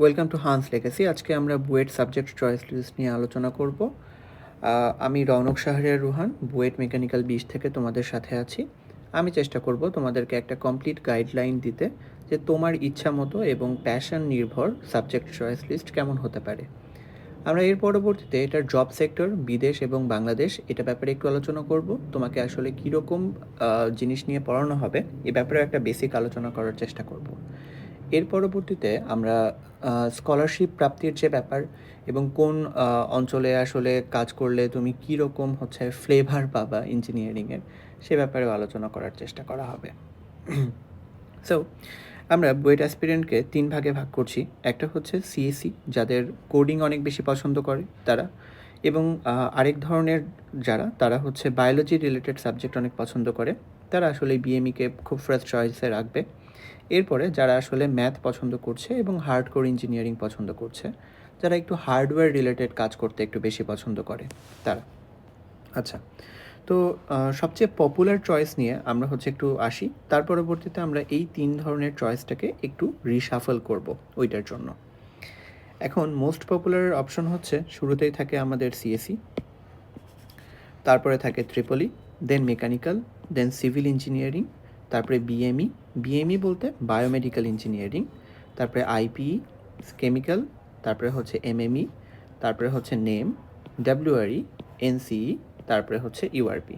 Welcome to Hans legacy আজকে আমরা BUET subject choice list নিয়ে আলোচনা করব। আমি রৌনক শাহরিয়ার রুহান, বুয়েট মেকানিক্যাল বিশ থেকে তোমাদের সাথে আছি। আমি চেষ্টা করব তোমাদেরকে একটা কমপ্লিট গাইডলাইন দিতে যে তোমার ইচ্ছা মতো এবং প্যাশন নির্ভর সাবজেক্ট চয়েস লিস্ট কেমন হতে পারে। আমরা এর পরবর্তীতে এটার জব সেক্টর বিদেশ এবং বাংলাদেশ, এটা ব্যাপারে একটু আলোচনা করব। তোমাকে আসলে কীরকম জিনিস নিয়ে পড়ানো হবে, এ ব্যাপারে একটা বেসিক আলোচনা করার চেষ্টা করব। এর পরবর্তীতে আমরা স্কলারশিপ প্রাপ্তির যে ব্যাপার এবং কোন অঞ্চলে আসলে কাজ করলে তুমি কী রকম হচ্ছে ফ্লেভার পাবা ইঞ্জিনিয়ারিংয়ের সে ব্যাপারেও আলোচনা করার চেষ্টা করা হবে। সো আমরা বুয়েট অ্যাসপিরেন্টকে তিন ভাগে ভাগ করছি। একটা হচ্ছে সিএসসি যাদের কোডিং অনেক বেশি পছন্দ করে তারা এবং আরেক ধরনের যারা, তারা হচ্ছে বায়োলজি রিলেটেড সাবজেক্ট অনেক পছন্দ করে, তারা আসলে বিএমইকে খুব ফার্স্ট চয়েসে রাখবে। এরপরে যারা আসলে ম্যাথ পছন্দ করছে এবং হার্ড কোর ইঞ্জিনিয়ারিং পছন্দ করছে, যারা একটু হার্ডওয়্যার রিলেটেড কাজ করতে একটু বেশি পছন্দ করে, তারা। আচ্ছা তো সবচেয়ে পপুলার চয়েস নিয়ে আমরা হচ্ছে একটু আসি। তার পরবর্তীতে আমরা এই তিন ধরনের চয়েসটাকে একটু রিসাফল করব ওইটার জন্য। এখন মোস্ট পপুলার অপশন হচ্ছে, শুরুতেই থাকে আমাদের সিএসি তারপরে থাকে triple E then mechanical then civil engineering তারপরে বিএমই বিএমই বলতে বায়োমেডিক্যাল ইঞ্জিনিয়ারিং তারপরে আইপিই কেমিক্যাল তারপরে হচ্ছে এমএমই তারপরে হচ্ছে নেম ডাব্লিউআরই এনসিই তারপরে হচ্ছে ইউআরপি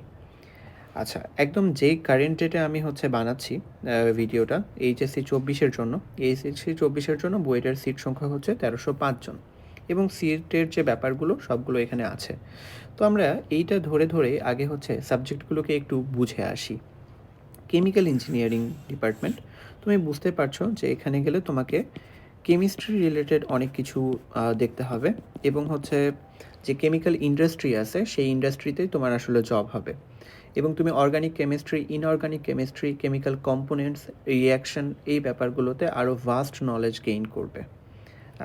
আচ্ছা একদম যেই কারেন্ট ডেটে আমি হচ্ছে বানাচ্ছি ভিডিওটা এইচএসসি চব্বিশের জন্য এইচএসসি চব্বিশের জন্য বুয়েটের সিট সংখ্যা হচ্ছে তেরোশো পাঁচজন এবং সিটের যে ব্যাপারগুলো, সবগুলো এখানে আছে। তো আমরা এইটা ধরে ধরে আগে হচ্ছে সাবজেক্টগুলোকে একটু বুঝে আসি। কেমিক্যাল ইঞ্জিনিয়ারিং ডিপার্টমেন্ট, তুমি বুঝতে পারছ যে এখানে গেলে তোমাকে কেমিস্ট্রি রিলেটেড অনেক কিছু দেখতে হবে এবং হচ্ছে যে কেমিক্যাল ইন্ডাস্ট্রি আছে সেই ইন্ডাস্ট্রিতেই তোমার আসলে জব হবে। এবং তুমি organic chemistry, inorganic chemistry, chemical components reaction এই ব্যাপারগুলোতে আরও ভাস্ট নলেজ গেইন করবে।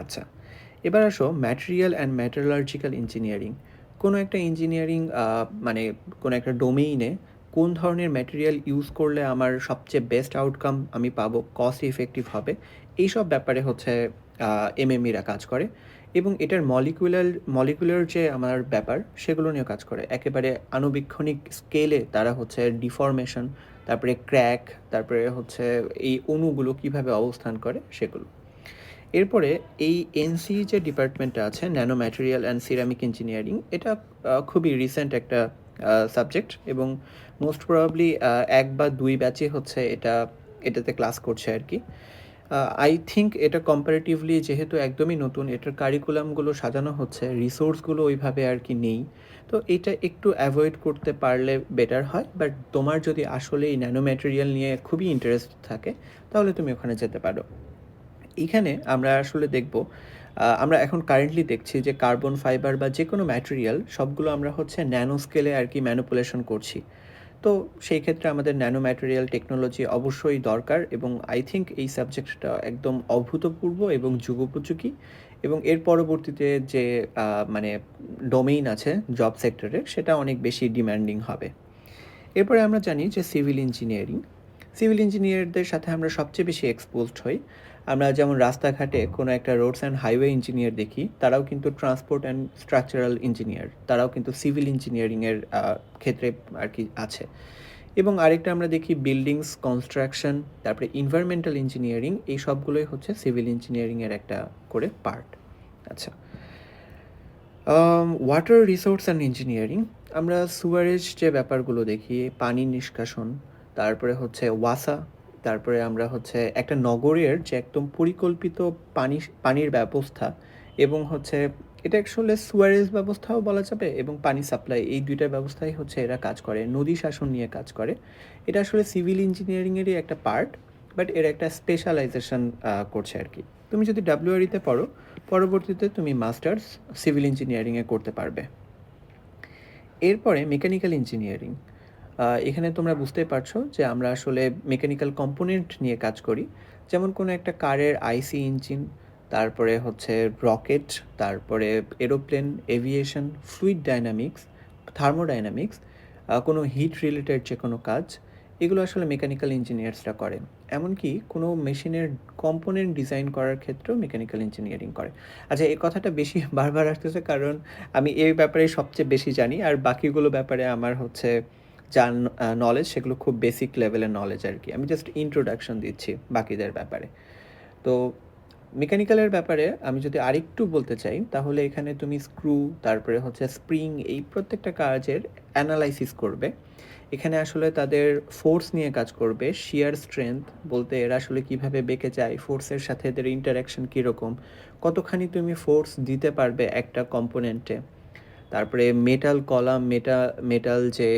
আচ্ছা এবার আসো ম্যাটেরিয়াল অ্যান্ড ম্যাটারালজিক্যাল ইঞ্জিনিয়ারিং কোনো একটা ইঞ্জিনিয়ারিং মানে কোনো একটা ডোমেইনে কোন ধরনের ম্যাটেরিয়াল ইউজ করলে আমার সবচেয়ে বেস্ট আউটকাম আমি পাবো কস্ট ইফেক্টিভ হবে, এইসব ব্যাপারে হচ্ছে এমএমইরা কাজ করে এবং এটার মলিকুলার মলিকুলার যে আমার ব্যাপার, সেগুলো নিয়ে কাজ করে। একেবারে আণুবীক্ষণিক স্কেলে তারা হচ্ছে ডিফরমেশন তারপরে ক্র্যাক তারপরে হচ্ছে এই অণুগুলো কীভাবে অবস্থান করে, সেগুলো। এরপরে এই এনসি যে ডিপার্টমেন্টটা আছে nano material and ceramic engineering এটা খুবই রিসেন্ট একটা সাবজেক্ট এবং মোস্ট প্রবাবলি এক বা দুই ব্যাচে হচ্ছে এটা, এটাতে ক্লাস করছে আর কি। আই থিঙ্ক এটা কম্পারেটিভলি যেহেতু একদমই নতুন, এটার কারিকুলামগুলো সাজানো হচ্ছে রিসোর্সগুলো ওইভাবে আর কি নেই। তো এটা একটু অ্যাভয়েড করতে পারলে বেটার হয় বাট তোমার যদি আসলে এই ন্যানো ম্যাটেরিয়াল নিয়ে খুবই ইন্টারেস্ট থাকে, তাহলে তুমি ওখানে যেতে পারো। এখানে আমরা আসলে দেখব আমরা এখন কারেন্টলি দেখছি যে কার্বন ফাইবার বা যে কোনো ম্যাটেরিয়াল সবগুলো আমরা হচ্ছে ন্যানো স্কেলে আর কি ম্যানুপুলেশন করছি। তো সেই ক্ষেত্রে আমাদের ন্যানো ম্যাটেরিয়াল টেকনোলজি অবশ্যই দরকার এবং আই থিঙ্ক এই সাবজেক্টটা একদম অভূতপূর্ব এবং যুগোপযোগী এবং এর পরবর্তীতে যে মানে ডোমেইন আছে জব সেক্টরে সেটা অনেক বেশি ডিম্যান্ডিং হবে। এরপরে আমরা জানি যে সিভিল ইঞ্জিনিয়ারিং সিভিল ইঞ্জিনিয়ারদের সাথে আমরা সবচেয়ে বেশি এক্সপোজড হই। আমরা যেমন রাস্তাঘাটে কোনো একটা রোডস অ্যান্ড হাইওয়ে ইঞ্জিনিয়ার দেখি, তারাও কিন্তু ট্রান্সপোর্ট অ্যান্ড স্ট্রাকচারাল ইঞ্জিনিয়ার তারাও কিন্তু সিভিল ইঞ্জিনিয়ারিংয়ের ক্ষেত্রে আর কি আছে। এবং আরেকটা আমরা দেখি বিল্ডিংস কনস্ট্রাকশন তারপরে ইনভায়রনমেন্টাল ইঞ্জিনিয়ারিং এই সবগুলোই হচ্ছে সিভিল ইঞ্জিনিয়ারিংয়ের একটা করে পার্ট আচ্ছা। ওয়াটার রিসোর্স অ্যান্ড ইঞ্জিনিয়ারিং আমরা সুয়ারেজ যে ব্যাপারগুলো দেখি, পানি নিষ্কাশন, তারপরে হচ্ছে ওয়াসা তারপরে আমরা হচ্ছে একটা নগরের যে একদম পরিকল্পিত পানি, পানির ব্যবস্থা এবং হচ্ছে এটা আসলে সুয়ারেজ ব্যবস্থাও বলা যাবে এবং পানি সাপ্লাই এই দুইটা ব্যবস্থাই হচ্ছে এরা কাজ করে, নদী শাসন নিয়ে কাজ করে। এটা আসলে সিভিল ইঞ্জিনিয়ারিংয়েরই একটা পার্ট বাট এর একটা স্পেশালাইজেশন করছে আর কি। তুমি যদি ডাব্লিউআরিতে পড়ো, পরবর্তীতে তুমি মাস্টার্স সিভিল ইঞ্জিনিয়ারিংয়ে করতে পারবে। এরপরে মেকানিক্যাল ইঞ্জিনিয়ারিং এখানে তোমরা বুঝতেই পারছ যে আমরা আসলে মেকানিক্যাল কম্পোনেন্ট নিয়ে কাজ করি। যেমন কোনো একটা কারের আইসি ইঞ্জিন তারপরে হচ্ছে রকেট তারপরে aeroplane aviation fluid dynamics thermodynamics কোনো হিট রিলেটেড যে কোনো কাজ, এগুলো আসলে মেকানিক্যাল ইঞ্জিনিয়ার্সরা করে। এমনকি কোনো মেশিনের কম্পোনেন্ট ডিজাইন করার ক্ষেত্রেও মেকানিক্যাল ইঞ্জিনিয়ারিং করে। আচ্ছা এই কথাটা বেশি বারবার আসতেছে কারণ আমি এই ব্যাপারে সবচেয়ে বেশি জানি, আর বাকিগুলো ব্যাপারে আমার হচ্ছে যা নলেজ সেগুলো খুব বেসিক লেভেলের নলেজ আর কি। আমি জাস্ট ইন্ট্রোডাকশন দিচ্ছি বাকিদের ব্যাপারে। তো মেকানিক্যালের ব্যাপারে আমি যদি আরেকটু বলতে চাই, তাহলে এখানে তুমি স্ক্রু তারপরে হচ্ছে স্প্রিং এই প্রত্যেকটা কাজের অ্যানালাইসিস করবে। এখানে আসলে তাদের ফোর্স নিয়ে কাজ করবে শিয়ার স্ট্রেংথ বলতে এরা আসলে কীভাবে বেঁকে যায় ফোর্সের সাথে এদের ইন্টারাকশন কীরকম, কতখানি তুমি ফোর্স দিতে পারবে একটা কম্পোনেন্টে তারপরে মেটাল কলাম মেটা মেটাল যে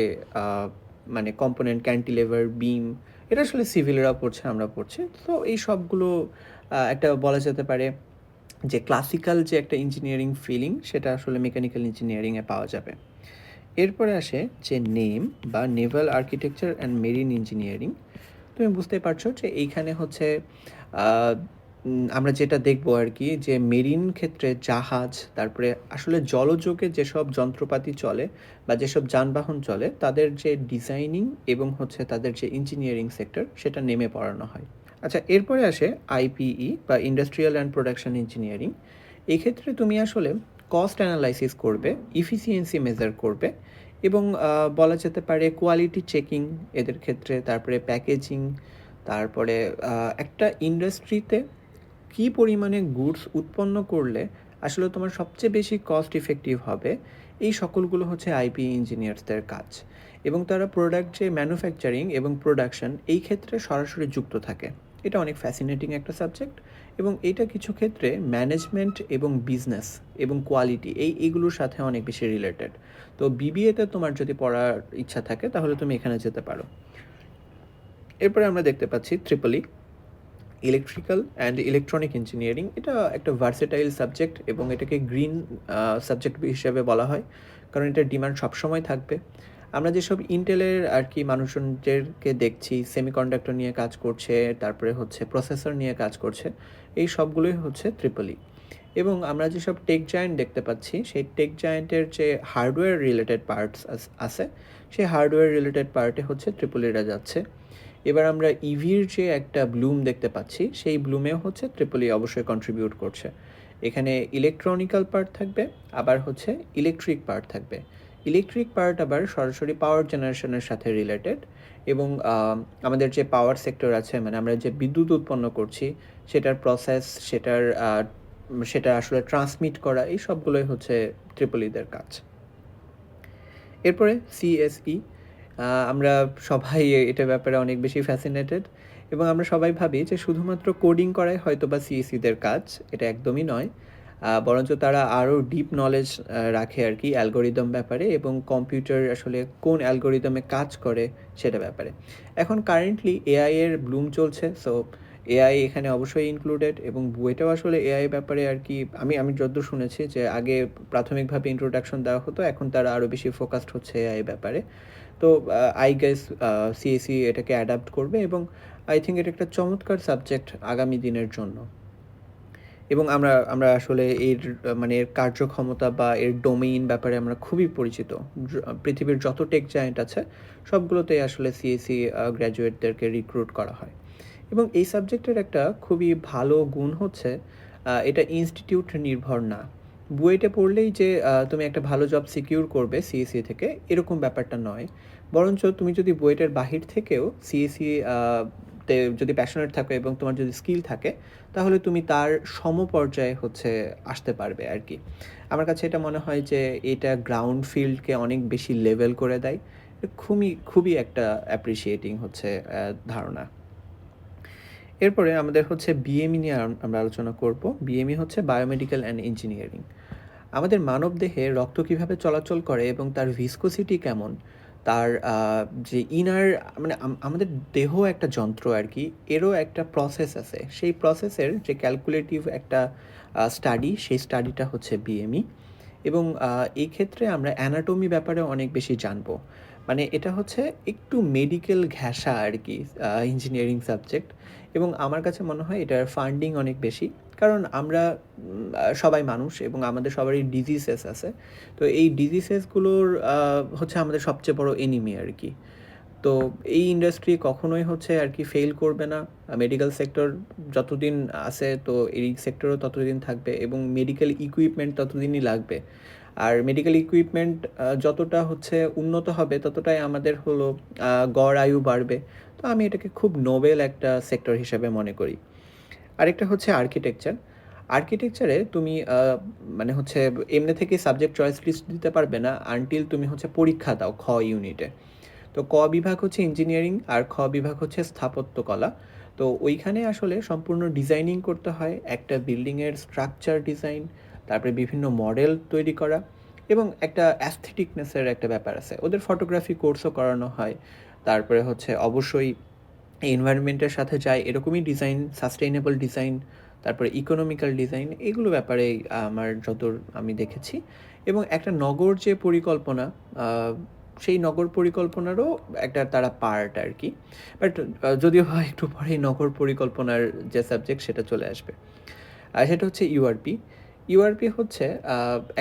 মানে কম্পোনেন্ট ক্যান্টিলেভার বিম এটা আসলে সিভিলরা পড়ছে, আমরা পড়ছি। তো এই সবগুলো একটা বলা যেতে পারে যে ক্লাসিক্যাল যে একটা ইঞ্জিনিয়ারিং ফিলিং সেটা আসলে মেকানিক্যাল ইঞ্জিনিয়ারিংয়ে পাওয়া যাবে। এরপরে আসে যে নেম বা naval architecture and marine engineering তুমি বুঝতে পারছ যে এইখানে হচ্ছে আমরা যেটা দেখব আর কি, যে মেরিন ক্ষেত্রে জাহাজ, তারপরে আসলে জলযোগে যেসব যন্ত্রপাতি চলে বা যেসব যানবাহন চলে, তাদের যে ডিজাইনিং এবং হচ্ছে তাদের যে ইঞ্জিনিয়ারিং সেক্টর, সেটা নেমে পড়ানো হয়। আচ্ছা এরপরে আসে আইপিই বা ইন্ডাস্ট্রিয়াল অ্যান্ড প্রোডাকশন ইঞ্জিনিয়ারিং এই ক্ষেত্রে তুমি আসলে কস্ট অ্যানালাইসিস করবে ইফিসিয়েন্সি মেজার করবে এবং বলা যেতে পারে কোয়ালিটি চেকিং এদের ক্ষেত্রে, তারপরে প্যাকেজিং তারপরে একটা ইন্ডাস্ট্রিতে কী পরিমাণে গুডস উৎপন্ন করলে আসলে তোমার সবচেয়ে বেশি কস্ট ইফেক্টিভ হবে? এই সকলগুলো হচ্ছে আইপি ইঞ্জিনিয়ার্সদের কাজ। এবং তারা প্রোডাক্ট যে ম্যানুফ্যাকচারিং এবং প্রোডাকশন এই ক্ষেত্রে সরাসরি যুক্ত থাকে। এটা অনেক ফ্যাসিনেটিং একটা সাবজেক্ট এবং এটা কিছু ক্ষেত্রে ম্যানেজমেন্ট এবং বিজনেস এবং কোয়ালিটি এই এগুলোর সাথে অনেক বেশি রিলেটেড তো বিবিএতে তোমার যদি পড়ার ইচ্ছা থাকে তাহলে তুমি এখানে যেতে পারো। এরপরে আমরা দেখতে পাচ্ছি triple E electrical and electronic engineering এটা একটা ভার্সেটাইল সাবজেক্ট এবং এটাকে গ্রিন সাবজেক্ট হিসেবে বলা হয়, কারণ এটার ডিমান্ড সবসময় থাকবে। আমরা যেসব ইন্টেলের আর কি মানুষজনদেরকে দেখছি সেমিকন্ডাক্টর নিয়ে কাজ করছে, তারপরে হচ্ছে প্রসেসর নিয়ে কাজ করছে, এই সবগুলোই হচ্ছে ত্রিপলি এবং আমরা যেসব টেক জায়েন্ট দেখতে পাচ্ছি, সেই টেক জায়েন্টের যে হার্ডওয়্যার রিলেটেড পার্টস আছে, সেই হার্ডওয়্যার রিলেটেড পার্টে হচ্ছে ত্রিপলিরা যাচ্ছে। এবার আমরা ইভির যে একটা ব্লুম দেখতে পাচ্ছি, সেই ব্লুমেও হচ্ছে ত্রিপলি অবশ্যই কন্ট্রিবিউট করছে। এখানে ইলেকট্রনিক্যাল পার্ট থাকবে, আবার হচ্ছে ইলেকট্রিক পার্ট থাকবে। ইলেকট্রিক পার্ট আবার সরাসরি পাওয়ার জেনারেশনের সাথে রিলেটেড এবং আমাদের যে পাওয়ার সেক্টর আছে মানে আমরা যে বিদ্যুৎ উৎপন্ন করছি, সেটার প্রসেস সেটার সেটা আসলে ট্রান্সমিট করা, এই সবগুলোই হচ্ছে ত্রিপলিদের কাজ। এরপরে সিএসই আমরা সবাই এটা ব্যাপারে অনেক বেশি ফ্যাসিনেটেড এবং আমরা সবাই ভাবি যে শুধুমাত্র কোডিং করাই হয়তো বা সিএসিদের কাজ, এটা একদমই নয়। বরঞ্চ তারা আরও ডিপ নলেজ রাখে আর কি অ্যালগোরিদম ব্যাপারে এবং কম্পিউটার আসলে কোন অ্যালগোরিদমে কাজ করে সেটা ব্যাপারে। এখন কারেন্টলি এআই এর ব্লুম চলছে সো এআই এখানে অবশ্যই ইনক্লুডেড এবং বইটাও আসলে এআই ব্যাপারে আর কি, আমি আমি যদ্দূর শুনেছি যে আগে প্রাথমিকভাবে ইন্ট্রোডাকশন দেওয়া হতো, এখন তারা আরও বেশি ফোকাসড হচ্ছে এআই ব্যাপারে। তো আই গেস সিএসি এটাকে অ্যাডাপ্ট করবে এবং আই থিঙ্ক এটা একটা চমৎকার সাবজেক্ট আগামী দিনের জন্য। এবং আমরা আমরা আসলে এর মানে এর কার্যক্ষমতা বা এর ডোমেইন ব্যাপারে আমরা খুবই পরিচিত। পৃথিবীর যত টেক জায়েন্ট আছে সবগুলোতেই আসলে সিএসি গ্র্যাজুয়েটদেরকে রিক্রুট করা হয়। এবং এই সাবজেক্টের একটা খুবই ভালো গুণ হচ্ছে এটা ইনস্টিটিউট নির্ভর না। বুয়েটে পড়লেই যে তুমি একটা ভালো জব সিকিউর করবে সিএসি থেকে, এরকম ব্যাপারটা নয়। বরঞ্চ তুমি যদি বুয়েটের বাহির থেকেও সিএসি তে যদি প্যাশনেট থাকো এবং তোমার যদি স্কিল থাকে, তাহলে তুমি তার সমপর্যায়ে হচ্ছে আসতে পারবে আর কি। আমার কাছে এটা মনে হয় যে, এটা গ্রাউন্ড ফিল্ডকে অনেক বেশি লেভেল করে দেয়। খুবই খুবই একটা অ্যাপ্রিসিয়েটিং হচ্ছে ধারণা। এরপরে আমাদের হচ্ছে বিএমই নিয়ে আমরা আলোচনা করব। বিএমই হচ্ছে বায়োমেডিক্যাল অ্যান্ড ইঞ্জিনিয়ারিং আমাদের মানব দেহে রক্ত কীভাবে চলাচল করে এবং তার ভিসকোসিটি কেমন? তার যে ইনার মানে আমাদের দেহ একটা যন্ত্র আর কি, এরও একটা প্রসেস আছে। সেই প্রসেসের যে ক্যালকুলেটিভ একটা স্টাডি সেই স্টাডিটা হচ্ছে বিএমই এবং এই ক্ষেত্রে আমরা অ্যানাটমি ব্যাপারে অনেক বেশি জানব। মানে এটা হচ্ছে একটু মেডিকেল ঘেঁষা আর কি ইঞ্জিনিয়ারিং সাবজেক্ট এবং আমার কাছে মনে হয় এটার ফান্ডিং অনেক বেশি। কারণ আমরা সবাই মানুষ এবং আমাদের সবারই ডিজিজেস আছে। তো এই ডিজিজেসগুলোর হচ্ছে আমাদের সবচেয়ে বড় এনিমি আর কি তো এই ইন্ডাস্ট্রি কখনোই হচ্ছে আর কি ফেল করবে না। মেডিকেল সেক্টর যতদিন আছে তো এই সেক্টরও ততদিন থাকবে এবং মেডিকেল ইকুইপমেন্ট ততদিনই লাগবে। আর মেডিকেল ইকুইপমেন্ট যতটা হচ্ছে উন্নত হবে, ততটাই আমাদের হলো গড় আয়ু বাড়বে। তো আমি এটাকে খুব নোবেল একটা সেক্টর হিসেবে মনে করি। আরেকটা হচ্ছে আর্কিটেকচার আর্কিটেকচারে তুমি মানে হচ্ছে এমনি থেকে সাবজেক্ট চয়েস লিস্ট দিতে পারবে না আনটিল তুমি হচ্ছে পরীক্ষা দাও খ ইউনিটে তো ক বিভাগ হচ্ছে ইঞ্জিনিয়ারিং আর খ বিভাগ হচ্ছে স্থাপত্যকলা। তো ওইখানে আসলে সম্পূর্ণ ডিজাইনিং করতে হয়, একটা বিল্ডিংয়ের স্ট্রাকচার ডিজাইন তারপরে বিভিন্ন মডেল তৈরি করা এবং একটা অ্যাস্থেটিকনেসের একটা ব্যাপার আছে। ওদের ফটোগ্রাফি কোর্সও করানো হয়। তারপরে হচ্ছে অবশ্যই এনভায়রনমেন্টের সাথে যায়। এরকমই ডিজাইন সাস্টেইনেবল ডিজাইন তারপরে ইকোনমিক্যাল ডিজাইন এগুলো ব্যাপারে আমার যতদূর আমি দেখেছি। এবং একটা নগর যে পরিকল্পনা সেই নগর পরিকল্পনারও একটা তারা পার্ট আর কি বাট যদিও হয় একটু পরেই নগর পরিকল্পনার যে সাবজেক্ট সেটা চলে আসবে। আর সেটা হচ্ছে ইউআরপি ইউআরপি হচ্ছে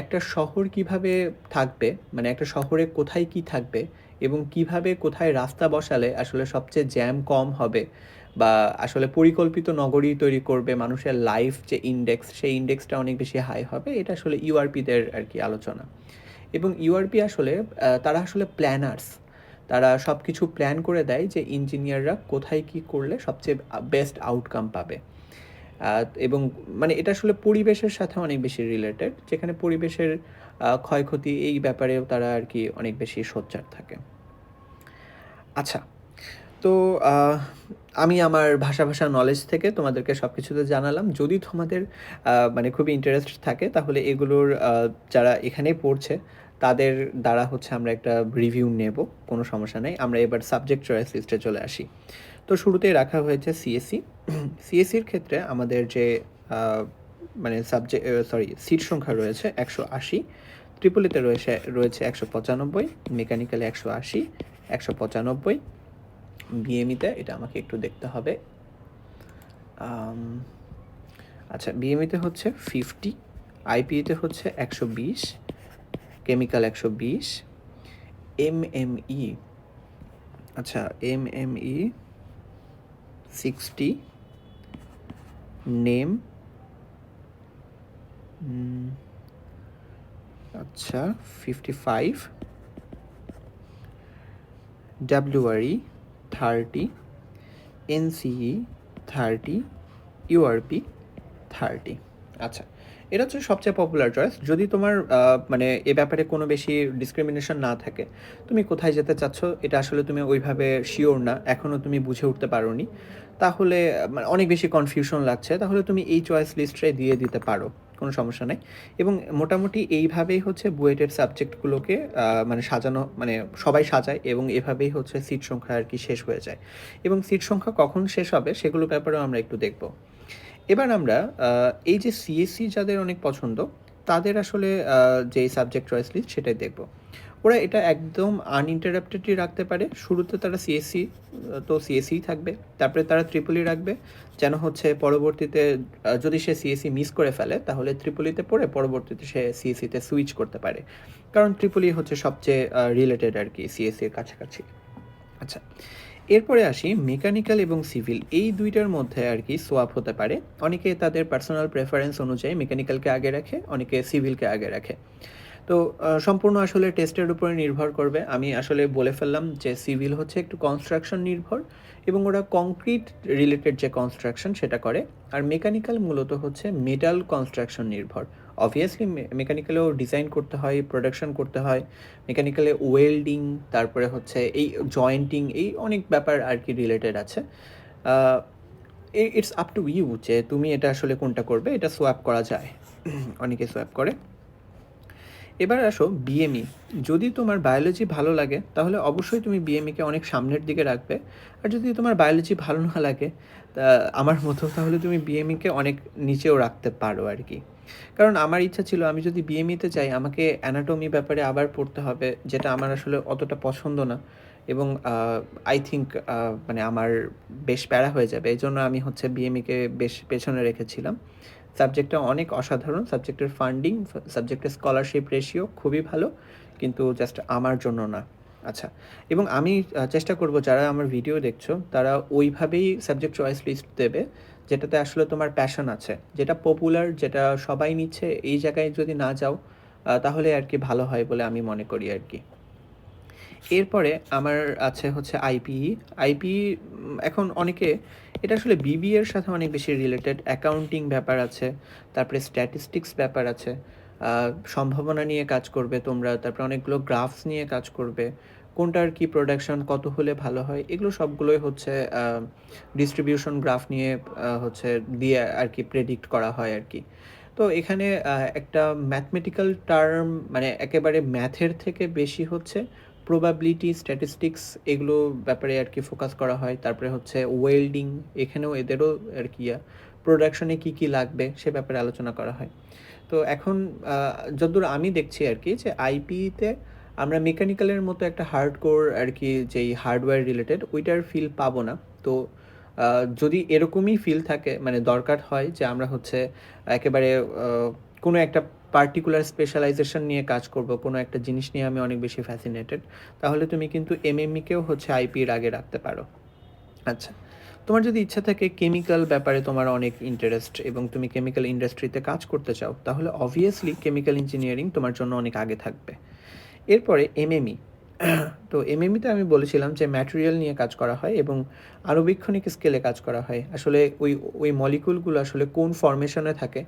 একটা শহর কীভাবে থাকবে মানে একটা শহরে কোথায় কি থাকবে এবং কীভাবে কোথায় রাস্তা বসালে আসলে সবচেয়ে জ্যাম কম হবে বা আসলে পরিকল্পিত নগরী তৈরি করবে, মানুষের লাইফ যে ইন্ডেক্স সেই ইন্ডেক্সটা অনেক বেশি হাই হবে, এটা আসলে ইউআরপিদের আর কি আলোচনা। এবং ইউআরপি আসলে তারা আসলে প্ল্যানার্স তারা সব কিছু প্ল্যান করে দেয় যে ইঞ্জিনিয়াররা কোথায় কি করলে সবচেয়ে বেস্ট আউটকাম পাবে। এবং মানে এটা আসলে পরিবেশের সাথে অনেক বেশি রিলেটেড যেখানে পরিবেশের ক্ষয়ক্ষতি এই ব্যাপারেও তারা আর কি অনেক বেশি সোচ্চার থাকে। আচ্ছা তো আমি আমার ভাষা ভাষা নলেজ থেকে তোমাদেরকে সব কিছুতে জানালাম। যদি তোমাদের মানে খুবই ইন্টারেস্ট থাকে, তাহলে এগুলোর যারা এখানে পড়ছে, তাদের দ্বারা হচ্ছে আমরা একটা রিভিউ নেব, কোনো সমস্যা নেই। আমরা এবার সাবজেক্ট চয়েস লিস্টে চলে আসি। তো শুরুতেই রাখা হয়েছে সিএসসি সিএসসির ক্ষেত্রে আমাদের যে মানে সাবজেক্ট সরি সিট সংখ্যা রয়েছে একশো আশি ত্রিপুলিতে রয়েছে রয়েছে একশো পঁচানব্বই মেকানিক্যালে একশো আশি, একশো পঁচানব্বই বিএমইতে এটা আমাকে একটু দেখতে হবে। আচ্ছা বিএমইতে হচ্ছে ফিফটি আইপিইতে হচ্ছে একশো বিশ কেমিক্যাল একশো বিশ এম এম ই আচ্ছা M M E sixty NAME আচ্ছা fifty five WRE thirty NCE thirty URP thirty আচ্ছা এটা হচ্ছে সবচেয়ে পপুলার চয়েস যদি তোমার মানে এ ব্যাপারে কোনো বেশি ডিসক্রিমিনেশন না থাকে, তুমি কোথায় যেতে চাচ্ছ, এটা আসলে তুমি ওইভাবে শিওর না এখনও তুমি বুঝে উঠতে পারো নি তাহলে মানে অনেক বেশি কনফিউশন লাগছে, তাহলে তুমি এই চয়েস লিস্টটাই দিয়ে দিতে পারো, কোনো সমস্যা নেই। এবং মোটামুটি এইভাবেই হচ্ছে বুয়েটের সাবজেক্টগুলোকে মানে সাজানো মানে সবাই সাজায় এবং এভাবেই হচ্ছে সিট সংখ্যা আর কি শেষ হয়ে যায়। এবং সিট সংখ্যা কখন শেষ হবে সেগুলো ব্যাপারেও আমরা একটু দেখব। এবার আমরা এই যে সিএসসি যাদের অনেক পছন্দ, তাদের আসলে যে সাবজেক্ট চয়েস লিস্ট সেটাই দেখব। ওরা এটা একদম আনইন্টারাপ্টেডই রাখতে পারে। শুরুতে তারা সিএসসি তো সিএসসি থাকবে। তারপরে তারা ত্রিপলি রাখবে, যেন হচ্ছে পরবর্তীতে যদি সে সিএসসি মিস করে ফেলে, তাহলে ত্রিপলিতে পড়ে পরবর্তীতে সে সিএসসিতে সুইচ করতে পারে। কারণ ত্রিপলি হচ্ছে সবচেয়ে রিলেটেড আর কি সিএসসির কাছাকাছি। আচ্ছা এরপরে আসি মেকানিক্যাল এবং সিভিল এই দুইটার মধ্যে আর কি সোয়াপ হতে পারে। অনেকে তাদের পার্সোনাল প্রেফারেন্স অনুযায়ী মেকানিক্যালকে আগে রাখে, অনেকে সিভিলকে আগে রাখে। তো সম্পূর্ণ আসলে টেস্টের উপরে নির্ভর করবে। আমি আসলে বলে ফেললাম যে সিভিল হচ্ছে একটু কনস্ট্রাকশন নির্ভর এবং ওরা কংক্রিট রিলেটেড যে কনস্ট্রাকশন সেটা করে। আর মেকানিক্যাল মূলত হচ্ছে মেটাল কনস্ট্রাকশন নির্ভর। অবভিয়াসলি মেকানিক্যালেও ডিজাইন করতে হয় প্রোডাকশন করতে হয় মেকানিক্যালে ওয়েল্ডিং তারপরে হচ্ছে এই জয়েন্টিং এই অনেক ব্যাপার আর কি রিলেটেড আছে ইটস আপ টু ইউ যে তুমি এটা আসলে কোনটা করবে, এটা সোয়াপ করা যায়। অনেকে সোয়াপ করে। এবার আসো বিএমই e। যদি তোমার বায়োলজি ভালো লাগে, তাহলে অবশ্যই তুমি বিএমইকে অনেক সামনের দিকে রাখবে। আর যদি তোমার বায়োলজি ভালো না লাগে, তা আমার মতো, তাহলে তুমি বিএমইকে অনেক নিচেও রাখতে পারো আর কি। কারণ আমার ইচ্ছা ছিল, আমি যদি বিএমইতে চাই আমাকে অ্যানাটমি ব্যাপারে আবার পড়তে হবে, যেটা আমার আসলে অতটা পছন্দ না। এবং আই থিঙ্ক মানে আমার বেশ প্যারা হয়ে যাবে। এই জন্য আমি হচ্ছে বিএমইকে বেশ পেছনে রেখেছিলাম। সাবজেক্টটা অনেক অসাধারণ সাবজেক্টের ফান্ডিং সাবজেক্টের স্কলারশিপ রেশিও খুবই ভালো, কিন্তু জাস্ট আমার জন্য না আচ্ছা এবং আমি চেষ্টা করব যারা আমার ভিডিও দেখছ, তারা ওইভাবেই সাবজেক্ট চয়েস লিস্ট দেবে, যেটাতে আসলে তোমার প্যাশন আছে। যেটা পপুলার যেটা সবাই নিচ্ছে, এই জায়গায় যদি না যাও তাহলে আর কি ভালো হয় বলে আমি মনে করি আর কি এরপরে আমার আছে হচ্ছে আইপিই। আইপিই উম, এখন অনেকে এটা আসলে বিবিএ এর সাথে অনেক বেশি রিলেটেড। অ্যাকাউন্টিং ব্যাপার আছে, তারপরে স্ট্যাটিস্টিক্স ব্যাপার আছে। সম্ভাবনা নিয়ে কাজ করবে তোমরা। তারপরে অনেকগুলো গ্রাফস নিয়ে কাজ করবে। কোনটার কি প্রোডাকশন কত হলে ভালো হয়? এগুলো সবগুলোই হচ্ছে ডিস্ট্রিবিউশন গ্রাফ নিয়ে হচ্ছে দিয়ে আর কি প্রেডিক্ট করা হয় আর কি তো এখানে একটা ম্যাথমেটিক্যাল টার্ম মানে একেবারে ম্যাথের থেকে বেশি হচ্ছে প্রবাবিলিটি, স্ট্যাটিস্টিক্স এগুলো ব্যাপারে আর কি ফোকাস করা হয়। তারপরে হচ্ছে ওয়েল্ডিং এখানেও এদেরও আর কি প্রোডাকশনে কি, কি লাগবে সে ব্যাপারে আলোচনা করা হয়। তো এখন যতদূর আমি দেখছি আর কি যে আইপিতে আমরা মেকানিক্যালের মতো একটা হার্ডকোর আরকি যেই হার্ডওয়্যার রিলেটেড ওইটার ফিল পাবো না। তো যদি এরকমই ফিল থাকে মানে দরকার হয় যে আমরা হচ্ছে একেবারে কোনো একটা পার্টিকুলার স্পেশালাইজেশন নিয়ে কাজ করব, কোনো একটা জিনিস নিয়ে আমি অনেক বেশি ফ্যাসিনেটেড। তাহলে তুমি কিন্তু এমএমই কেও হচ্ছে আইপির আগে রাখতে পারো। আচ্ছা। তোমার যদি ইচ্ছা থাকে কেমিক্যাল ব্যাপারে তোমার অনেক ইন্টারেস্ট এবং তুমি কেমিক্যাল ইন্ডাস্ট্রিতে কাজ করতে চাও, তাহলে অবভিয়াসলি কেমিক্যাল ইঞ্জিনিয়ারিং তোমার জন্য অনেক আগে থাকবে। এরপরে এমএমই। তো এমএমইতে আমি বলেছিলাম যে ম্যাটেরিয়াল নিয়ে কাজ করা হয় এবং আণুবীক্ষণিক স্কেলে কাজ করা হয়। আসলে ওই ওই মলিকুলগুলো আসলে কোন ফরমেশনে থাকে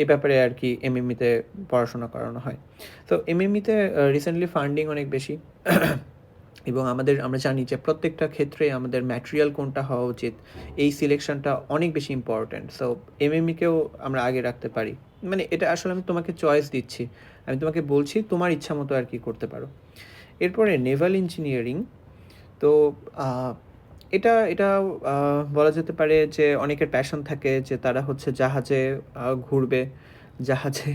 এ ব্যাপারে আরকি এমএমইতে পড়াশোনা করানো হয়। তো এমএমইতে রিসেন্টলি ফান্ডিং অনেক বেশি এবং আমাদের, আমরা জানি যে প্রত্যেকটা ক্ষেত্রে আমাদের ম্যাটেরিয়াল কোনটা হওয়া উচিত, এই সিলেকশনটা অনেক বেশি ইম্পোর্টেন্ট। সো এমএমইকেও আমরা আগে রাখতে পারি। মানে এটা আসলে আমি তোমাকে চয়েস দিচ্ছি। আমি তোমাকে বলছি, তোমার ইচ্ছা মতো আর কি করতে পারো। এরপরে নেভাল ইঞ্জিনিয়ারিং তো এটা এটা বলা যেতে পারে যে অনেকের প্যাশন থাকে যে তারা হচ্ছে জাহাজে ঘুরবে। জাহাজে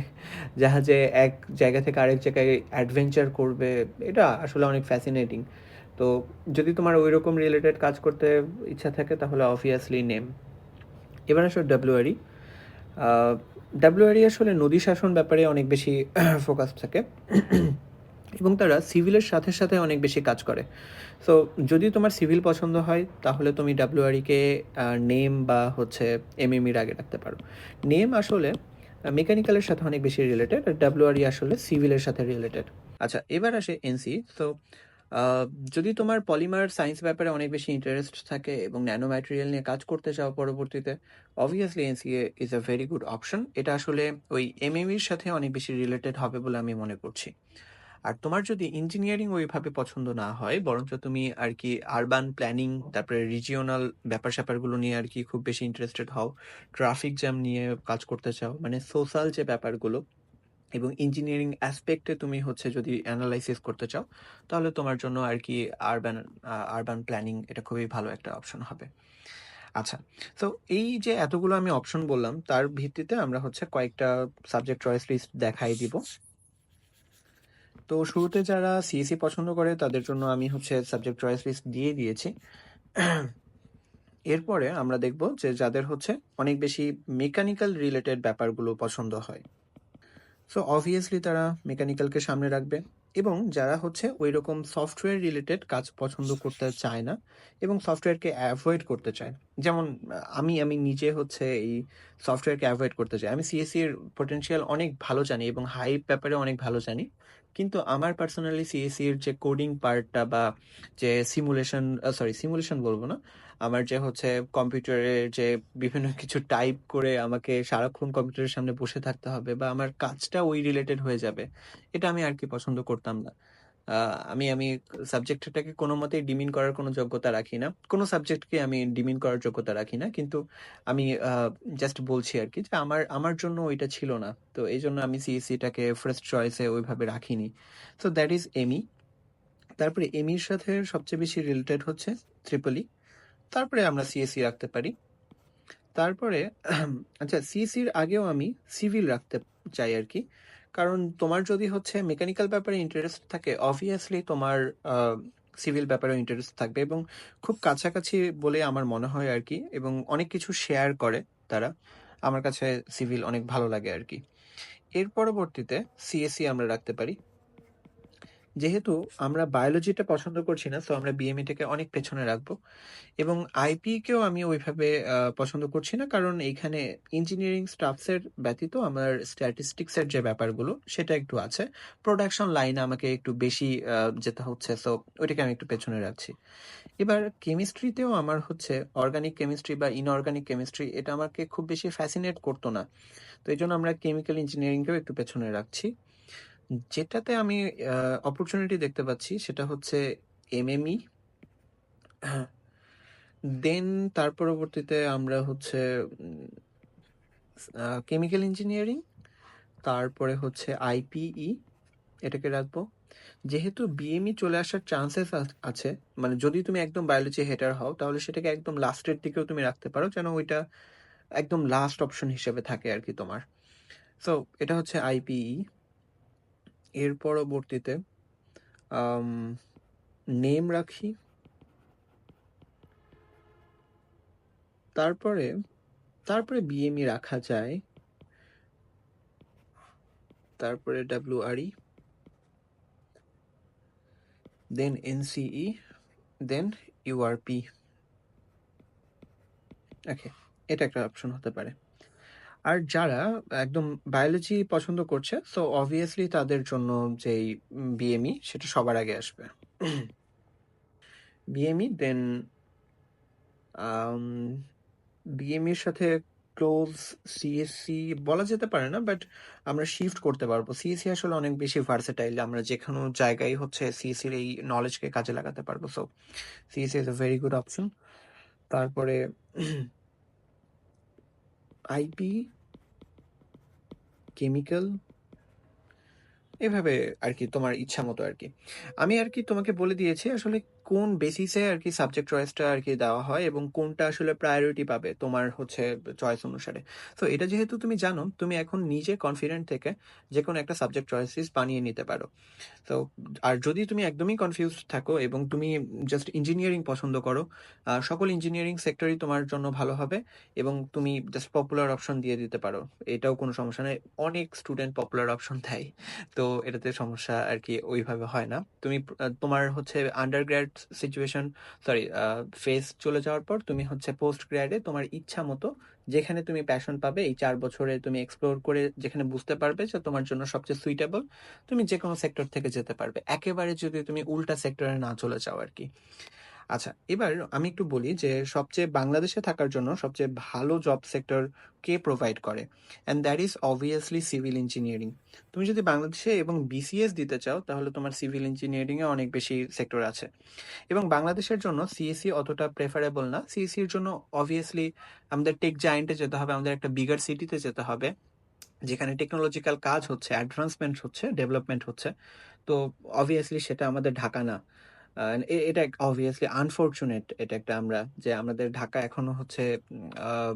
জাহাজে এক জায়গা থেকে আরেক জায়গায় অ্যাডভেঞ্চার করবে। এটা আসলে অনেক ফ্যাসিনেটিং। তো যদি তোমার ঐরকম রিলেটেড কাজ করতে ইচ্ছা থাকে তাহলে অবভিয়াসলি নেম। এবার আসো ডাব্লিউআরই। ডাব্লিউআরই আসলে নদী শাসন ব্যাপারে অনেক বেশি ফোকাস থাকে। এবং তারা সিভিলের সাথে, সাথে অনেক বেশি কাজ করে। সো যদি তোমার সিভিল পছন্দ হয় তাহলে তুমি ডাব্লিউআরইকে আ নেম বা হচ্ছে এমএমইর আগে রাখতে পারো। নেম আসলে মেকানিক্যালের সাথে অনেক বেশি রিলেটেড আর ডাব্লিউআরই আসলে সিভিলের সাথে রিলেটেড। আচ্ছা এবার আসে এনসি। সো আ যদি তোমার পলিমার সায়েন্স ব্যাপারে অনেক বেশি ইন্টারেস্ট থাকে এবং ন্যানো ম্যাটেরিয়াল নিয়ে কাজ করতে চাও পরবর্তীতে, obviously NCE is a very good option. এটা আসলে ওই এমএমইর সাথে অনেক বেশি রিলেটেড হবে বলে আমি মনে করছি। আর তোমার যদি ইঞ্জিনিয়ারিং ওইভাবে পছন্দ না হয় বরঞ্চ তুমি আর কি আরবান প্ল্যানিং তারপরে রিজিওনাল ব্যাপার-স্যাপারগুলো নিয়ে আর কি খুব বেশি ইন্টারেস্টেড হও। ট্রাফিক জ্যাম নিয়ে কাজ করতে চাও। মানে সোশ্যাল যে ব্যাপারগুলো এবং ইঞ্জিনিয়ারিং অ্যাসপেক্টে তুমি হচ্ছে যদি অ্যানালাইসিস করতে চাও, তাহলে তোমার জন্য আর কি আরবান আরবান প্ল্যানিং এটা খুবই ভালো একটা অপশন হবে। আচ্ছা। সো এই যে এতগুলো আমি অপশন বললাম তার ভিত্তিতে আমরা হচ্ছে কয়েকটা সাবজেক্ট চয়েস লিস্ট দেখাই দিব। তো শুরুতে যারা সিএসই পছন্দ করে, তাদের জন্য আমি হচ্ছে সাবজেক্ট চয়েস লিস্ট দিয়ে দিয়েছি। এরপরে আমরা দেখব যে যাদের হচ্ছে অনেক বেশি মেকানিক্যাল রিলেটেড ব্যাপারগুলো পছন্দ হয়। সো অবভিয়াসলি তারা মেকানিক্যালকে সামনে রাখবে এবং যারা হচ্ছে ঐরকম সফটওয়্যার রিলেটেড কাজ পছন্দ করতে চায় না এবং সফটওয়্যারকে অ্যাভয়েড করতে চায়। যেমন, আমি আমি নিজে হচ্ছে এই সফটওয়্যারকে অ্যাভয়েড করতে চাই। আমি সিএসই এর পটেনশিয়াল অনেক ভালো জানি এবং হাইপ ব্যাপারে অনেক ভালো জানি। কিন্তু আমার পার্সোনালি সিএসি এর যে কোডিং পার্টটা বা যে সিমুলেশন সরি সিমুলেশন বলব না। আমার যে হচ্ছে কম্পিউটারের যে বিভিন্ন কিছু টাইপ করে আমাকে সারাক্ষণ কম্পিউটারের সামনে বসে থাকতে হবে বা আমার কাজটা ওই রিলেটেড হয়ে যাবে। এটা আমি আর কি পছন্দ করতাম না। আমি আমি সাবজেক্টটাকে কোনমতেই ডিমিন করার কোনো যোগ্যতা রাখি না। কোনো সাবজেক্টকে আমি ডিমিন করার যোগ্যতা রাখি না। কিন্তু আমি জাস্ট বলছি আর কি যে আমার আমার জন্য ওইটা ছিল না। তো এই জন্য আমি সিএসইটাকে ফার্স্ট চয়েসে ওইভাবে রাখিনি। So that is ME. তারপরে এমইর সাথে সবচেয়ে বেশি রিলেটেড হচ্ছে ট্রিপল ই। তারপরে আমরা সিএসই রাখতে পারি। তারপরে আচ্ছা সিএসইর আগেও আমি সিভিল রাখতে চাই আরকি। কারণ তোমার যদি হচ্ছে মেকানিক্যাল ব্যাপারে ইন্টারেস্ট থাকে অবভিয়াসলি তোমার সিভিল ব্যাপারে ইন্টারেস্ট থাকবে এবং খুব কাছাকাছি বলে আমার মনে হয় আর কি এবং অনেক কিছু শেয়ার করে তারা। আমার কাছে সিভিল অনেক ভালো লাগে আর কি এর পরবর্তীতে সিএসই আমরা রাখতে পারি। যেহেতু আমরা বায়োলজিটা পছন্দ করছি না, সো আমরা বিএমইটাকে অনেক পেছনে রাখব এবং আইপিকেও আমি ওইভাবে পছন্দ করছি না। কারণ এইখানে ইঞ্জিনিয়ারিং স্টাফসের ব্যতীত আমার স্ট্যাটিস্টিক্সের যে ব্যাপারগুলো সেটা একটু আছে। প্রোডাকশন লাইনে আমাকে একটু বেশি যেতে হচ্ছে, সো ওইটাকে আমি একটু পেছনে রাখছি। এবার কেমিস্ট্রিতেও আমার হচ্ছে অর্গানিক কেমিস্ট্রি বা ইনঅর্গানিক কেমিস্ট্রি এটা আমাকে খুব বেশি ফ্যাসিনেট করতো না। তো এই জন্য আমরা কেমিক্যাল ইঞ্জিনিয়ারিংকেও একটু পেছনে রাখছি। যেটাতে আমি অপরচুনিটি দেখতে পাচ্ছি সেটা হচ্ছে এমএমই দেন তার পরবর্তীতে আমরা হচ্ছে কেমিক্যাল ইঞ্জিনিয়ারিং, তারপরে হচ্ছে আইপিই এটাকে রাখব। যেহেতু বিএমই চলে আসার চান্সেস আছে, মানে যদি তুমি একদম বায়োলজি হেটার হও তাহলে সেটাকে একদম লাস্টের দিকেও তুমি রাখতে পারো যেন ওইটা একদম লাস্ট অপশন হিসেবে থাকে আর কি তোমার। সো এটা হচ্ছে আইপিই। এর পরবর্তীতে নেম রাখি। তারপরে, তারপরে বিএমই রাখা যায়। তারপরে ডাব্লিউআরই। দেন এনসিই, দেন ইউআরপি। ওকে, এটা একটা অপশন হতে পারে। আর যারা একদম বায়োলজি পছন্দ করছে, সো অবভিয়াসলি তাদের জন্য যেই বিএমই সেটা সবার আগে আসবে। বিএমই দেন বিএমইর সাথে ক্লোজ সিএসসি বলা যেতে পারে না, বাট আমরা শিফট করতে পারব। সিএসসি আসলে অনেক বেশি ভার্সেটাইল। আমরা যেকোনো জায়গায় হচ্ছে সিএসসির এই নলেজকে কাজে লাগাতে পারব। So CSE is a very good option. তারপরে আইপি, কেমিক্যাল, এভাবে আর কি তোমার ইচ্ছা মতো আর কি। আমি আর কি তোমাকে বলে দিয়েছি, আসলে কোন বেসিসে আর কি সাবজেক্ট চয়েসটা আর কি দেওয়া হয় এবং কোনটা আসলে প্রায়োরিটি পাবে তোমার হচ্ছে চয়েস অনুসারে। তো এটা যেহেতু তুমি জানো, তুমি এখন নিজে কনফিডেন্ট থেকে যে কোনো একটা সাবজেক্ট চয়েসিস বানিয়ে নিতে পারো। তো আর যদি তুমি একদমই কনফিউজড থাকো এবং তুমি জাস্ট ইঞ্জিনিয়ারিং পছন্দ করো, সকল ইঞ্জিনিয়ারিং সেক্টরই তোমার জন্য ভালো হবে এবং তুমি জাস্ট পপুলার অপশন দিয়ে দিতে পারো। এটাও কোনো সমস্যা নাই। অনেক স্টুডেন্ট পপুলার অপশন দেয়। তো এটাতে সমস্যা আর কি ওইভাবে হয় না। তুমি তোমার হচ্ছে under undergrad situation sorry face চলে যাওয়ার পর তুমি হচ্ছে পোস্ট গ্র্যাডে তোমার ইচ্ছা মতো যেখানে তুমি প্যাশন পাবে এই চার বছরে তুমি এক্সপ্লোর করে যেখানে বুঝতে পারবে যে তোমার জন্য সবচেয়ে সুইটেবল, তুমি যে কোনো সেক্টর থেকে যেতে পারবে। একেবারে যদি তুমি উল্টা সেক্টরে না চলে যাও আরকি। আচ্ছা, এবার আমি একটু বলি যে সবচেয়ে বাংলাদেশে থাকার জন্য সবচেয়ে ভালো জব সেক্টর কে প্রোভাইড করে? And that is obviously civil engineering. তুমি যদি বাংলাদেশে এবং বিসিএস দিতে চাও তাহলে তোমার সিভিল ইঞ্জিনিয়ারিংয়ে অনেক বেশি সেক্টর আছে। এবং বাংলাদেশের জন্য সিএসই অতটা প্রেফারেবল না। সিএসইর জন্য অবভিয়াসলি আমাদের টেক জায়েন্টে যেতে হবে, আমাদের একটা বিগার সিটিতে যেতে হবে। যেখানে টেকনোলজিক্যাল কাজ হচ্ছে, অ্যাডভান্সমেন্ট হচ্ছে, ডেভেলপমেন্ট হচ্ছে। তো অবভিয়াসলি সেটা আমাদের ঢাকা না। এটা অবভিয়াসলি আনফর্চুনেট এটা একটা আমরা যে আমাদের ঢাকা এখনও হচ্ছে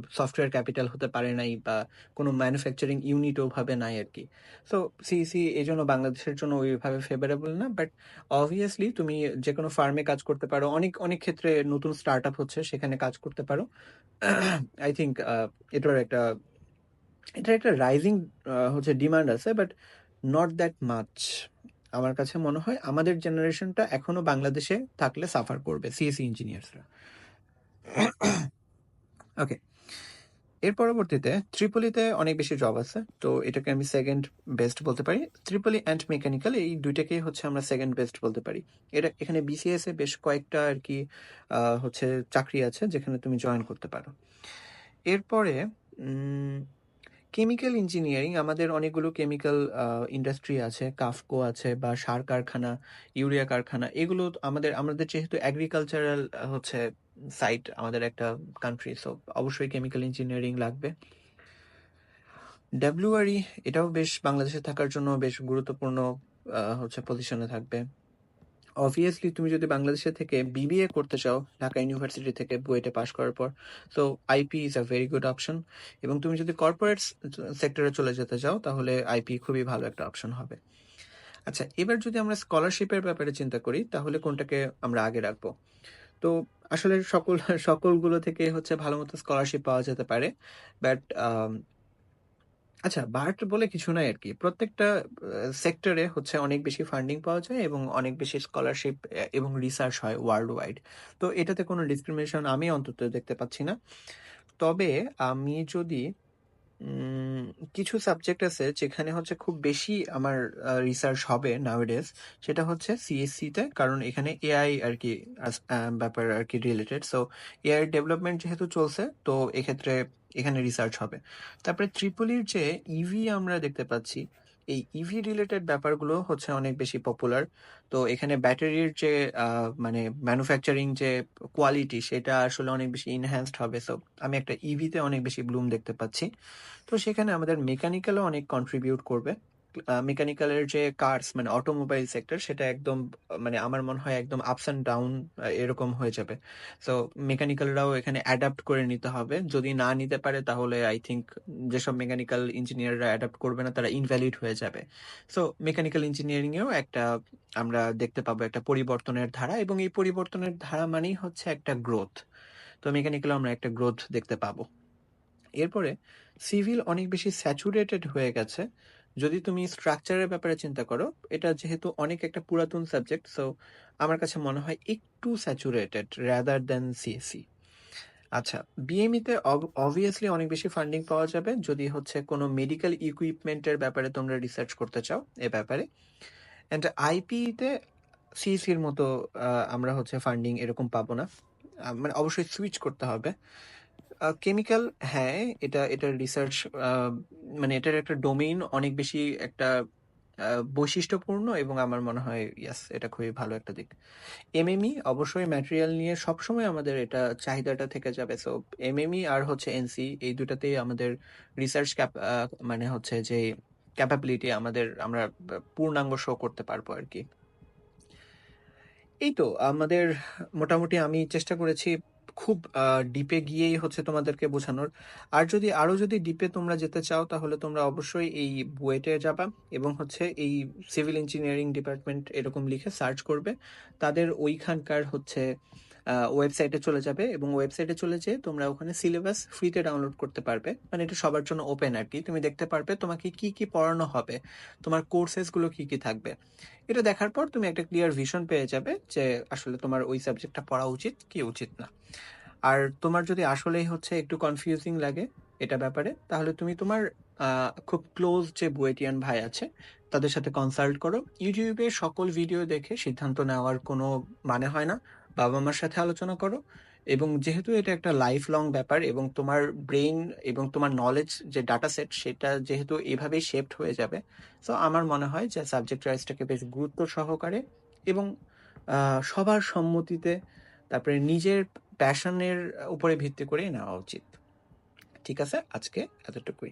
সফটওয়্যার ক্যাপিটাল হতে পারে নাই বা কোনো ম্যানুফ্যাকচারিং ইউনিট ওভাবে নাই আর কি সো সিইসি জন্য বাংলাদেশের জন্য ওইভাবে ফেভারেবল না। বাট অবভিয়াসলি তুমি যে কোনো ফার্মে কাজ করতে পারো। অনেক, অনেক ক্ষেত্রে নতুন স্টার্টআপ হচ্ছে সেখানে কাজ করতে পারো। আই আ এটার একটা এটার একটা রাইজিং হচ্ছে ডিমান্ড আছে বাট নট দ্যাট মাচ। আমার কাছে মনে হয় আমাদের জেনারেশনটা এখনও বাংলাদেশে থাকলে সাফার করবে সিএসই ইঞ্জিনিয়ার্সরা। ওকে। এর পরবর্তীতে ত্রিপলিতে অনেক বেশি জব আছে। তো এটাকে আমি সেকেন্ড বেস্ট বলতে পারি। ত্রিপলি অ্যান্ড মেকানিক্যাল এই ২ টাকেই হচ্ছে আমরা সেকেন্ড বেস্ট বলতে পারি। এটা এখানে বিসিএস এ বেশ কয়েকটা আর কি হচ্ছে চাকরি আছে, যেখানে তুমি জয়েন করতে পারো। এরপরে কেমিক্যাল ইঞ্জিনিয়ারিং আমাদের অনেকগুলো কেমিক্যাল ইন্ডাস্ট্রি আছে। কাফকো আছে বা সার কারখানা, ইউরিয়া কারখানা এগুলো আমাদের আমাদের যেহেতু অ্যাগ্রিকালচারাল হচ্ছে সাইট আমাদের একটা কান্ট্রি সো অবশ্যই কেমিক্যাল ইঞ্জিনিয়ারিং লাগবে। ডাব্লিউআরই এটাও বেশ বাংলাদেশে থাকার জন্য বেশ গুরুত্বপূর্ণ হচ্ছে পজিশনে থাকবে। অবভিয়াসলি তুমি যদি বাংলাদেশে থেকে বিবিএ করতে চাও ঢাকা ইউনিভার্সিটি থেকে বুয়েটে পাশ করার পর, so IP is a very good option এবং তুমি যদি কর্পোরেট সেক্টরে চলে যেতে চাও তাহলে আইপি খুবই ভালো একটা অপশন হবে। আচ্ছা, এবার যদি আমরা স্কলারশিপের ব্যাপারে চিন্তা করি তাহলে কোনটাকে আমরা আগে রাখব? তো আসলে সকল সকলগুলো থেকে হচ্ছে ভালো মতো স্কলারশিপ পাওয়া যেতে পারে। বাট আচ্ছা বার্ট বলে কিছু নাই আর কি প্রত্যেকটা সেক্টরে হচ্ছে অনেক বেশি ফান্ডিং পাওয়া যায় এবং অনেক বেশি স্কলারশিপ এবং রিসার্চ হয় ওয়ার্ল্ড ওয়াইড। তো এটাতে কোনো ডিসক্রিমিনেশন আমি অন্তত দেখতে পাচ্ছি না। তবে আমি যদি কিছু সাবজেক্ট আছে যেখানে হচ্ছে খুব বেশি আমার রিসার্চ হবে নাওডেজ সেটা হচ্ছে সিএসসি তে। কারণ এখানে এআই আর কি ব্যাপার আর কি রিলেটেড। সো এআই ডেভেলপমেন্ট যেহেতু চলছে তো এক্ষেত্রে এখানে রিসার্চ হবে। তারপরে ত্রিপুলির যে ইভি আমরা দেখতে পাচ্ছি, এই ইভি রিলেটেড ব্যাপারগুলো হচ্ছে অনেক বেশি পপুলার। তো এখানে ব্যাটারির যে মানে ম্যানুফ্যাকচারিং যে কোয়ালিটি সেটা আসলে অনেক বেশি ইনহ্যান্সড হবে। সো আমি একটা ইভিতে অনেক বেশি ব্লুম দেখতে পাচ্ছি। তো সেখানে আমাদের মেকানিক্যালও অনেক কন্ট্রিবিউট করবে। মেকানিক্যালের যে কার্স মানে অটোমোবাইল সেক্টর, সেটা একদম মানে আমার মনে হয় একদম আপস অ্যান্ড ডাউন এরকম হয়ে যাবে। সো মেকানিক্যালরাও এখানে অ্যাডাপ্ট করে নিতে হবে। যদি না নিতে পারে, তাহলে আই থিঙ্ক যেসব মেকানিক্যাল ইঞ্জিনিয়াররা অ্যাডাপ্ট করবে না, তারা ইনভ্যালিড হয়ে যাবে। সো মেকানিক্যাল ইঞ্জিনিয়ারিংয়েও একটা, আমরা দেখতে পাবো একটা পরিবর্তনের ধারা, এবং এই পরিবর্তনের ধারা মানেই হচ্ছে একটা গ্রোথ। তো, মেকানিক্যালেও আমরা একটা গ্রোথ দেখতে পাবো। এরপরে সিভিল অনেক বেশি স্যাচুরেটেড হয়ে গেছে। যদি তুমি স্ট্রাকচারের ব্যাপারে চিন্তা করো, এটা যেহেতু অনেক একটা পুরাতন সাবজেক্ট সো আমার কাছে মনে হয় একটু স্যাচুরেটেড রাদার দ্যান সিএসি আচ্ছা বিএমইতে অব অবভিয়াসলি অনেক বেশি ফান্ডিং পাওয়া যাবে যদি হচ্ছে কোনো মেডিকেল ইকুইপমেন্টের ব্যাপারে তোমরা রিসার্চ করতে চাও এ ব্যাপারে। অ্যান্ড আইপিতে সিএসির মতো আমরা হচ্ছে ফান্ডিং এরকম পাবো না। মানে অবশ্যই সুইচ করতে হবে। কেমিক্যাল হ্যাঁ, এটা এটার রিসার্চ মানে এটার একটা ডোমেইন অনেক বেশি একটা বৈশিষ্ট্যপূর্ণ এবং আমার মনে হয় ইয়াস এটা খুবই ভালো একটা দিক। এমএমই অবশ্যই ম্যাটেরিয়াল নিয়ে সবসময় আমাদের এটা চাহিদাটা থেকে যাবে। সো এমএমই আর হচ্ছে এনসি এই ২ টাতেই আমাদের রিসার্চ ক্যাপ মানে হচ্ছে যে ক্যাপাবিলিটি আমাদের আমরা পূর্ণাঙ্গ শো করতে পারব আর কি এই তো আমাদের মোটামুটি আমি চেষ্টা করেছি খুব ডিপে গিয়েই হচ্ছে তোমাদেরকে বোঝানোর। আর যদি আরও যদি ডিপে তোমরা যেতে চাও, তাহলে তোমরা অবশ্যই এই বুয়েটে যাবা এবং হচ্ছে এই সিভিল ইঞ্জিনিয়ারিং ডিপার্টমেন্ট এরকম লিখে সার্চ করবে। তাদের ওইখানকার হচ্ছে ওয়েবসাইটে চলে যাবে এবং ওয়েবসাইটে চলে যেয়ে তোমরা ওখানে সিলেবাস ফ্রিতে ডাউনলোড করতে পারবে। মানে এটা সবার জন্য ওপেন আর কি তুমি দেখতে পারবে তোমাকে কি, কি পড়ানো হবে। তোমার কোর্সেসগুলো কি, কি থাকবে। এটা দেখার পর তুমি একটা ক্লিয়ার ভিশন পেয়ে যাবে যে আসলে তোমার ওই সাবজেক্টটা পড়া উচিত কি উচিত না। আর তোমার যদি আসলেই হচ্ছে একটু কনফিউজিং লাগে এটা ব্যাপারে তাহলে তুমি তোমার খুব ক্লোজ যে বুয়েটিয়ান ভাই আছে তাদের সাথে কনসাল্ট করো। ইউটিউবে সকল ভিডিও দেখে সিদ্ধান্ত নেওয়ার কোনো মানে হয় না। বাবা-মার সাথে আলোচনা করো এবং যেহেতু এটা একটা লাইফ লং ব্যাপার এবং তোমার ব্রেইন এবং তোমার নলেজ যে ডাটা সেট সেটা যেহেতু এভাবেই শেপড হয়ে যাবে। সো আমার মনে হয় যে সাবজেক্ট চয়েসটাকে বেশ গুরুত্ব সহকারে এবং সবার সম্মতিতে তারপরে নিজের প্যাশনের উপরে ভিত্তি করেই নেওয়া উচিত। ঠিক আছে? আজকে এতটুকুই।